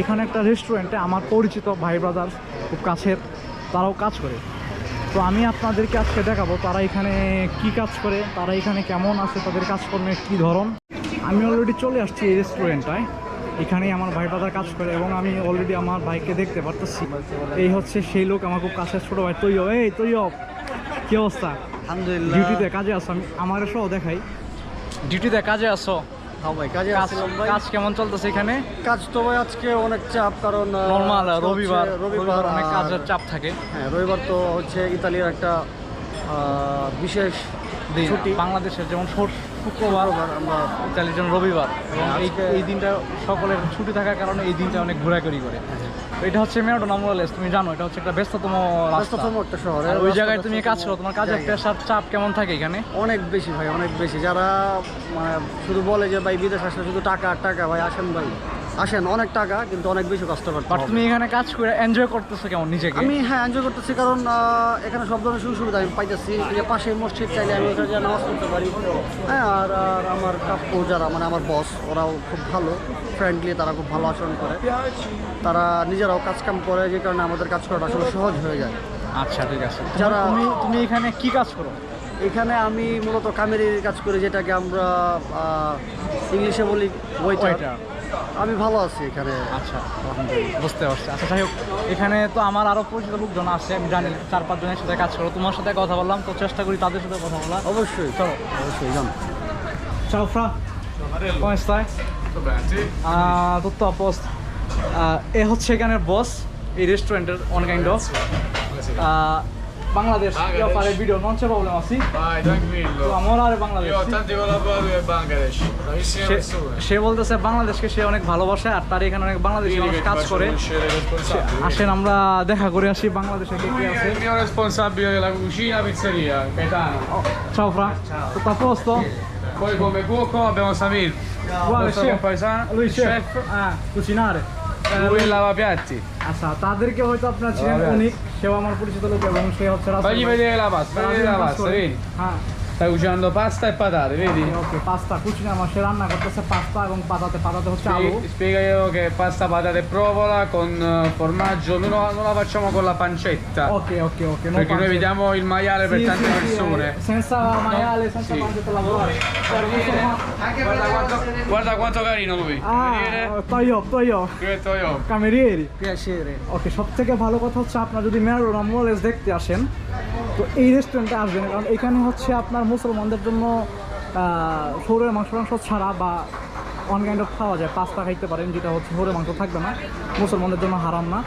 এখানে একটা রেস্টুরেন্টে আমার পরিচিত ভাই ব্রাদার খুব কাছের তারাও কাজ করে। তো আমি আপনাদেরকে আজকে দেখাবো তারা এখানে কি কাজ করে তারা এখানে কেমন আছে তাদের কাজকর্মের কি ধরন। আমি অলরেডি চলে আসছি এই রেস্টুরেন্টটায় এখানেই আমার ভাই ব্রাদার কাজ করে এবং আমি অলরেডি আমার ভাইকে দেখতে পারতেছি। এই হচ্ছে সেই লোক আমার খুব কাছের ছোটো ভাই তৈয় এই তৈয় কি অবস্থা? আলহামদুলিল্লাহ। ডিউটিতে কাজে আছো? আমি আমার সহ দেখাই। ডিউটিতে কাজে আছো? হ্যাঁ ভাই কাজে আসছিলাম ভাই। কাজ কেমন চলতেছে এখানে? কাজ তো ভাই আজকে অনেক চাপ কারণ নর্মাল রবিবার। রবিবার অনেক কাজের চাপ থাকে। হ্যাঁ রবিবার তো হচ্ছে ইতালির একটা বিশেষ। ছুটি। বাংলাদেশের যেমন শুক্রবার আমরা ইতালির জন্য রবিবার এবং এই এই দিনটা সকলের ছুটি থাকার কারণে এই দিনটা অনেক ঘোরাঘুরি করে। এটা হচ্ছে মেরোডন আমরালেস তুমি জানো এটা হচ্ছে একটা ব্যস্ততম ব্যস্ততম একটা শহর আর ওই জায়গায় তুমি কাজ করো তোমার কাজের। প্রেশার চাপ কেমন থাকে এখানে? অনেক বেশি ভাই অনেক বেশি। যারা মানে শুধু বলে যে ভাই বিদেশ আসলে শুধু টাকা টাকা ভাই আসেন ভাই। আসেন অনেক টাকা কিন্তু অনেক বেশি কষ্ট করতে বাট তুমি এখানে কাজ করে এনজয় করতেছো কেমন নিজেকে? আমি হ্যাঁ এনজয় করতেছি কারণ এখানে সব ধরনের সুযোগ সুবিধা আমি পাইতেছি। যে পাশে মসজিদ চাইলে আমি ওখানে যেয়ে নামাজ পড়তে পারি। হ্যাঁ আর আর আমার কাপ্য যারা মানে আমার বস ওরাও খুব ভালো ফ্রেন্ডলি তারা খুব ভালো আচরণ করে। তারা নিজেরাও কাজ কাম করে যে কারণে আমাদের কাজ করাটা আসলে সহজ হয়ে যায়। আচ্ছা ঠিক আছে। যারা- তুমি তুমি এখানে কি কাজ করো? এখানে আমি মূলত কামেরির কাজ করি যেটাকে আমরা ইংলিশে বলি ওয়েটার। আমি ভালো আছি এখানে। আচ্ছা বুঝতে পারছি। আচ্ছা যাই হোক এখানে তো আমার আরও পরিচিত লোকজন আছে আমি জানি চার পাঁচজনের সাথে কাজ করো। তোমার সাথে কথা বললাম তো চেষ্টা করি তাদের সাথে কথা বলা অবশ্যই চলো। অবশ্যই জান Ciao Fra, come stai? Tutto bene, sì? Tutto a posto. এ হচ্ছে এখানের বস এই রেস্টুরেন্টের one kind of Bangladesh io Bangladesh. fare video non c'è problema sì Vai, tranquillo. amorare Bangladesh Io ho sì? tanti collaboratori in Bangladesh, bravissime সে- persone. সে বলতেছে বাংলাদেশকে সে অনেক ভালোবাসে আর তার এখানে অনেক বাংলাদেশি মানুষ che কাজ করে. আসেন আমরা দেখা করে আসি বাংলাদেশে কে কে আছে il mio responsabile della cucina pizzeria, Gaetano. ciao Fra tutto a posto Poi come cuoco abbiamo Samir. Guarda, chef. compaesano, lui il chef ah cucinare Eh, Lui lava piatti. আচ্ছা তাদেরকে হয়তো আপনার ছিলেন Vabbè. অনেক সেও আমার পরিচিত লোক এবং সে হচ্ছে রাসেল Fagli ভাই। vedere la pasta, তারা fagli vedere la কাজ pasta, করে। vedi? হ্যাঁ Stai cucinando pasta e patate, vedi? Okay pasta Kutchina আমার সে রান্না করতেছে পাস্তা এবং পাতাতে পাতাতে হচ্ছে আলু Spie- Spiegaglielo che è pasta patate e provola con eh, formaggio, noi no- non la facciamo con la pancetta. ওকে ওকে ওকে no Perché noi pancetta. vediamo il maiale per Sì, tante sì, sì, persone. eh, senza maiale, senza Sì. pancetta lavorare. Per insomma- Guarda quanto, guarda quanto carino lui. Vedere? Ah, toyo, toyo, Questo io. camerieri. পিয়াসিরে ওকে সব থেকে ভালো কথা হচ্ছে আপনার যদি মেরো রামলেস দেখতে আসেন তো এই রেস্টুরেন্টে আসবেন কারণ এখানে হচ্ছে আপনার মুসলমানদের জন্য সৌরের মাংস মাংস ছাড়া বা অন কাইন্ড অফ খাওয়া যায়। পাস্তা খাইতে পারেন, যেটা হচ্ছে সৌরের মাংস থাকবে না, মুসলমানদের জন্য হারাম না।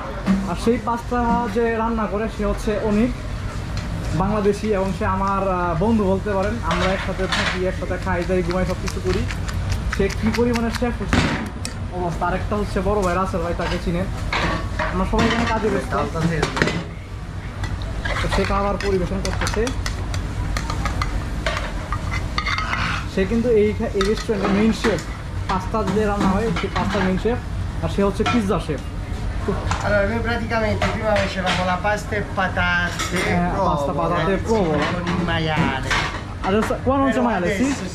আর সেই পাস্তা যে রান্না করে, সে হচ্ছে অনিক, বাংলাদেশি, এবং সে আমার বন্ধু বলতে পারেন। আমরা একসাথে থাকি, একসাথে খাই, যাই ঘুমাই সব কিছু করি। সে কী পরিমাণে শেফ হচ্ছে? অবস্থা আরেকটা হচ্ছে বড় ভাই, রাসেল ভাই, তাকে চিনেন। আমরা সবাই কাজে ব্যস্ত। সে খাবার পরিবেশন করতেছে। সে কিন্তু এই এই রেস্টুরেন্টের মেন শেফ পাস্তা যে রান্না হয় সে পাস্তার মেন শেফ আর সে হচ্ছে পিজ্জা শেফ আর কোন অঞ্চল মায়ালে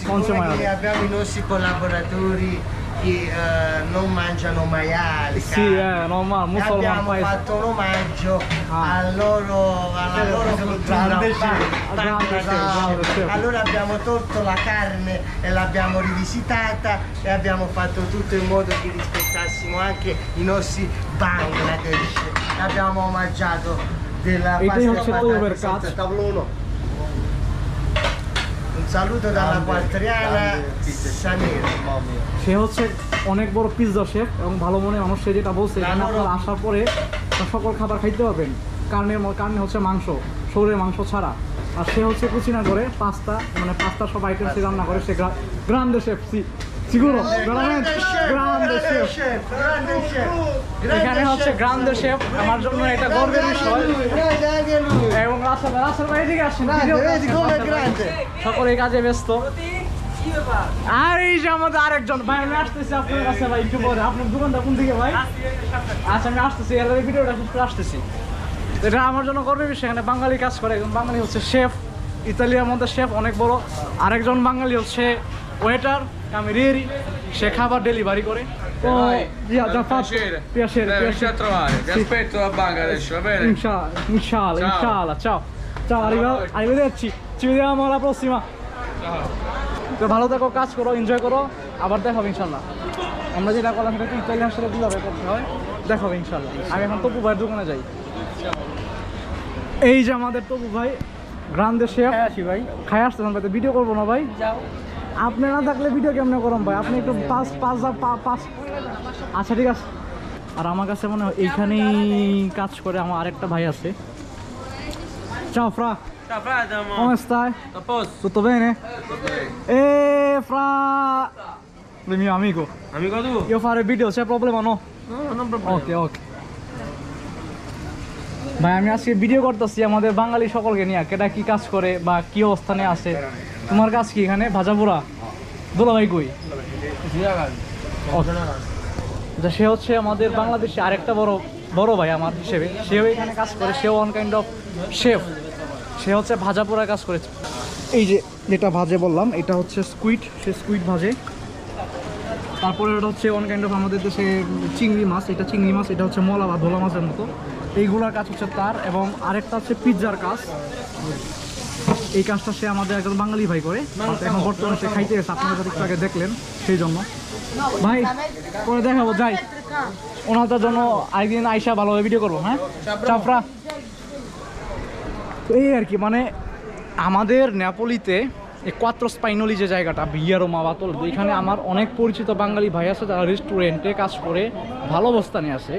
কোন অঞ্চল মায়ালে che uh, non mangiano maiali. Sì, eh, non, ma, non solo abbiamo ma fatto un omaggio ah. al loro, alla eh, loro cultura. Allora abbiamo tolto la carne e l'abbiamo rivisitata e abbiamo fatto tutto in modo che rispettassimo anche i nostri Bangladesh. Abbiamo omaggiato della pasta. E pasta, pasta, pasta, pasta, Un saluto dalla quattriana. সে হচ্ছে অনেক বড় pizza chef এবং ভালো মনে মানুষ সে যেটা বলছে এখানে আপনারা আসার পরে সকল খাবার খাইতে পারবেন। কার্নের ম- কার্নে হচ্ছে মাংস শরীরের মাংস ছাড়া। আর সে হচ্ছে কুচিনা করে পাস্তা মানে পাস্তা সব আইটেম সে রান্না করে সে Grande chef Grande chef, grande chef, grande chef. এখানে হচ্ছে. গ্রান্ডে শেফ আমার জন্য এটা গর্বের বিষয়. এবং রাসেল রাসেল ভাই এদিকে আসেন? সকলে কাজে ব্যস্ত আর এই যে আমাদের আরেকজন ভাই আমি আসতেছি আপনার কাছে ভাই একটু পরে আপনার দোকানটা কোন দিকে ভাই আচ্ছা আমি আসতেছি আগে ভিডিওটা শেষ করে আসতেছি এটা আমার জন্য গর্বের বিষয় এখানে বাঙালি কাজ করে একজন বাঙালি হচ্ছে শেফ ইতালিয়ার মধ্যে শেফ অনেক বড় আরেকজন বাঙালি হচ্ছে ওয়েটার কামেরিয়েরি সে খাবার ডেলিভারি করে তো Dai, ইয়া è যা piacere. Dai, venite trovare. Vi Sì. aspetto a Bangladesh, va bene? Inshallah, inshallah, Ciao. inshallah. Ciao. Ciao, arriva- arrivederci. Ci vediamo alla prossima. তো ভালো থাকো কাজ করো এনজয় করো আবার দেখাবো ইনশাল্লাহ আমরা যেটা করলাম সেটা কি ইতালিয়ান সাথে কীভাবে করতে হয় দেখাবো ইনশাল্লাহ আমি এখন তপু ভাইয়ের দোকানে যাই এই যে আমাদের তপু ভাই গ্রান্দের শেফ আসি ভাই খাই আসতেছেন ভিডিও করব না ভাই যাও আপনি না থাকলে ভিডিও কেমনে করুন ভাই আপনি একটু পাঁচ পাঁচ পাঁচ আচ্ছা ঠিক আছে আর আমার কাছে মনে হয় এইখানেই কাজ করে আমার আরেকটা ভাই আছে stai? A posto? Tutto bene? Eh, Fra... Il mio amico. Amico tu? Io fare video, c'è problema no? No, non problema. ওকে ওকে ভাই আমি আজকে ভিডিও করতেছি আমাদের বাঙালি সকলকে নিয়ে কেটা কি কাজ করে বা কি অবস্থানে আছে তোমার কাজ কি এখানে? ভাজাপুরা দোলা ভাই কই? আচ্ছা, সে হচ্ছে আমাদের বাংলাদেশে আরেকটা বড় বড় ভাই আমার হিসেবে। সেও এখানে কাজ করে সেও অন কাইন্ড অফ শেফ সে হচ্ছে ভাজা পোড়া কাজ করেছে এই যে যেটা ভাজে বললাম এটা হচ্ছে স্কুইড সে স্কুইড ভাজে। তারপরে এটা হচ্ছে অন কাইন্ড অফ আমাদের দেশে চিংড়ি মাছ। এটা চিংড়ি মাছ এটা হচ্ছে মলা বা ধোলা মাছের মতো। এইগুলোর কাজ হচ্ছে তার এবং আরেকটা হচ্ছে পিৎজার কাজ। এই কাজটা সে আমাদের একজন বাঙালি ভাই করে। এখন বর্তমানে সে খাইতে গেছে আপনারা একটু আগে দেখলেন সেই জন্য ভাই পরে দেখাবো যাই। ওনাদের জন্য আরেকদিন আইসা ভালোভাবে ভিডিও করব হ্যাঁ? চাপড়া। এই আর কি মানে আমাদের নেপোলিতে এই কোয়াত্রো স্পাইনলি যে জায়গাটা বিয়ারো মাবাতল এখানে আমার অনেক পরিচিত বাঙালি ভাই আছে যারা রেস্টুরেন্টে কাজ করে ভালো অবস্থানে আছে।